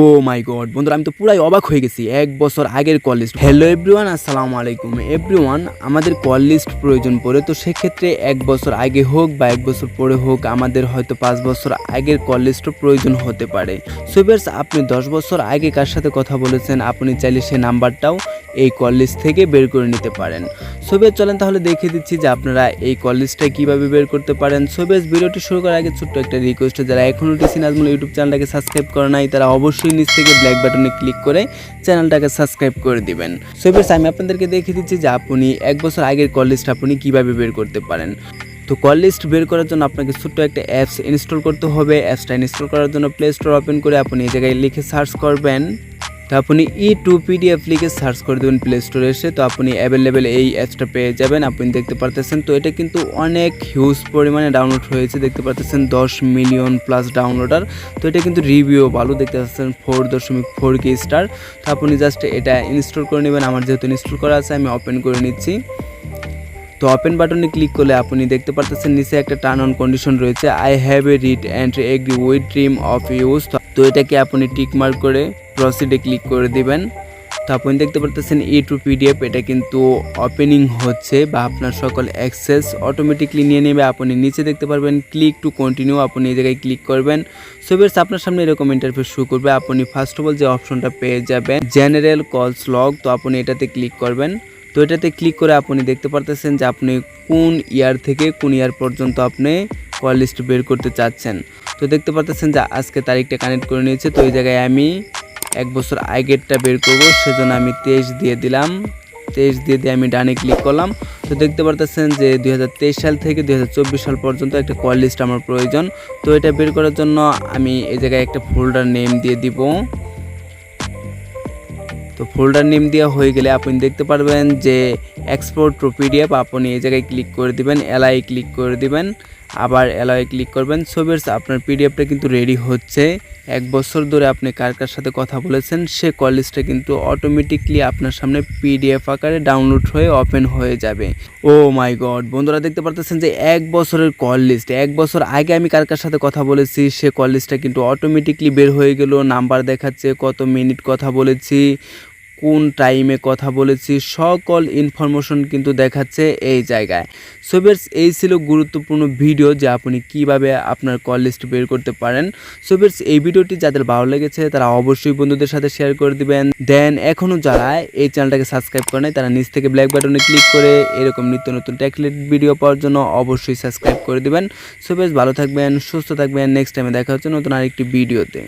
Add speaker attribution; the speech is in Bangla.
Speaker 1: ও মাই গড বন্ধুরা, আমি তো পুরাই অবাক হয়ে গেছি। এক বছর আগের কল লিস্ট হ্যালো এভরিওয়ান আসসালামু আলাইকুম। এভরিওয়ান আমাদের কল লিস্ট প্রয়োজন পড়ে, তো সেক্ষেত্রে এক বছর আগে হোক বা এক বছর পরে হোক, আমাদের হয়তো পাঁচ বছর আগের কল লিস্টও প্রয়োজন হতে পারে। সুইপার্স আপনি দশ বছর আগে কার সাথে কথা বলেছেন, আপনি চাইলে সেই নাম্বারটাও এই কল লিস্ট থেকে বের করে নিতে পারেন। সোবেজ চলেন তাহলে দেখিয়ে দিচ্ছি যে আপনারা এই কল লিস্টটা কীভাবে বের করতে পারেন। সোবেজ ভিডিওটি শুরু করার আগে ছোট্ট একটা রিকোয়েস্ট যারা এখনও টিসি নাজমুল ইউটিউব চ্যানেলটাকে সাবস্ক্রাইব করে নাই, তারা অবশ্যই নিচ থেকে ব্ল্যাক বাটনে ক্লিক করে চ্যানেলটাকে সাবস্ক্রাইব করে দিবেন। সোবেজ আমি আপনাদেরকে দেখিয়ে দিচ্ছি যে আপনি এক বছর আগের কল লিস্ট আপনি কীভাবে বের করতে পারেন। তো কল লিস্ট বের করার জন্য আপনাকে ছোট্ট একটা অ্যাপস ইনস্টল করতে হবে। অ্যাপসটা ইনস্টল করার জন্য প্লে স্টোর ওপেন করে আপনি এই জায়গায় লিখে সার্চ করবেন। তো আপনি ই টু পিডিএফ লিখে সার্চ করে দেবেন প্লে স্টোরে এসে, তো আপনি অ্যাভেলেবেল এই অ্যাপসটা পেয়ে যাবেন। আপনি দেখতে পারতেছেন, তো এটা কিন্তু অনেক হিউজ পরিমাণে ডাউনলোড হয়েছে। দেখতে পারতেছেন দশ মিলিয়ন প্লাস ডাউনলোডার তো এটা কিন্তু রিভিউ ভালো। দেখতে পাচ্ছেন ফোর দশমিক ফোর কে স্টার তো আপনি জাস্ট এটা ইনস্টল করে নেবেন। আমার যেহেতু ইনস্টল করা আছে, আমি ওপেন করে নিচ্ছি। তো ওপেন বাটনে ক্লিক করলে আপনি দেখতে পারতেছেন নিচে একটা টার্ন অন কন্ডিশন রয়েছে। I have a read and agree with dream of use তো এটাকে আপনি টিক মার্ক করে প্রসিডে ক্লিক করে দিবেন। তো আপনি দেখতে পারতেছেন ই টু পিডিএফ এটা কিন্তু ওপেনিং হচ্ছে বা আপনার সকল অ্যাক্সেস অটোমেটিকলি নিয়ে নেবে। আপনি নিচে দেখতে পারবেন ক্লিক টু কন্টিনিউ আপনি এই জায়গায় ক্লিক করবেন। সো বেশ আপনার সামনে এরকম ইন্টারফেস শো করবে। আপনি ফার্স্ট অফ অল যে অপশনটা পেয়ে যাবেন জেনারেল কলস লগ তো আপনি এটাতে ক্লিক করবেন। তো এটাতে ক্লিক করে আপনি দেখতে পারতেছেন যে আপনি কোন ইয়ার থেকে কোন ইয়ার পর্যন্ত আপনি কল লিস্ট বের করতে চাচ্ছেন। তো দেখতে পারতেছেন যে আজকে তারিখটা কানেক্ট করে নিয়েছে। তো এই জায়গায় আমি এক বছর আগেরটা বের করব, সেজন্য আমি তেইশ দিয়ে দিলাম। তেইশ দিয়ে দিয়ে আমি ডানে ক্লিক করলাম। তো দেখতে পারতেছেন যে দুই হাজার তেইশ সাল থেকে দুই হাজার চব্বিশ সাল পর্যন্ত একটা কল লিস্ট আমার প্রয়োজন। তো এটা বের করার জন্য আমি এই জায়গায় একটা ফোল্ডার নেম দিয়ে দিব। তো ফোল্ডার নেম দেওয়া হয়ে গেলে আপনি দেখতে পারবেন যে এক্সপোর্ট টু পিডিএফ আপনি এই জায়গায় ক্লিক করে দিবেন এলআই ক্লিক করে দিবেন, আবার এলআই ক্লিক করবেন। সোবের্স আপনার পিডিএফটা কিন্তু রেডি হচ্ছে। এক বছর ধরে আপনি কার কার সাথে কথা বলেছেন, সে কল লিস্টটা কিন্তু অটোমেটিকলি আপনার সামনে পিডিএফ আকারে ডাউনলোড হয়ে ওপেন হয়ে যাবে। ও মাই গড বন্ধুরা দেখতে পারতেছেন যে এক বছরের কল লিস্ট এক বছর আগে আমি কার কার সাথে কথা বলেছি, সে কল লিস্টটা কিন্তু অটোমেটিকলি বের হয়ে গেল নাম্বার দেখাচ্ছে, কত মিনিট কথা বলেছি। কোন টাইমে কথা বলেছি, সকল ইনফরমেশন কিন্তু দেখাচ্ছে এই জায়গায়। সোবের্স এই ছিল গুরুত্বপূর্ণ ভিডিও যে আপনি কীভাবে আপনার কল লিস্ট বের করতে পারেন। সোবের্স এই ভিডিওটি যাদের ভালো লেগেছে, তারা অবশ্যই বন্ধুদের সাথে শেয়ার করে দিবেন। দেন এখনও যারা এই চ্যানেলটাকে সাবস্ক্রাইব করে নাই, তারা নিচ থেকে ব্ল্যাক বাটনে ক্লিক করে এরকম নিত্য নতুন ট্যাকলেট ভিডিও পাওয়ার জন্য অবশ্যই সাবস্ক্রাইব করে দিবেন। সোবের্স ভালো থাকবেন, সুস্থ থাকবেন। নেক্সট টাইমে দেখা হচ্ছে নতুন আরেকটি ভিডিওতে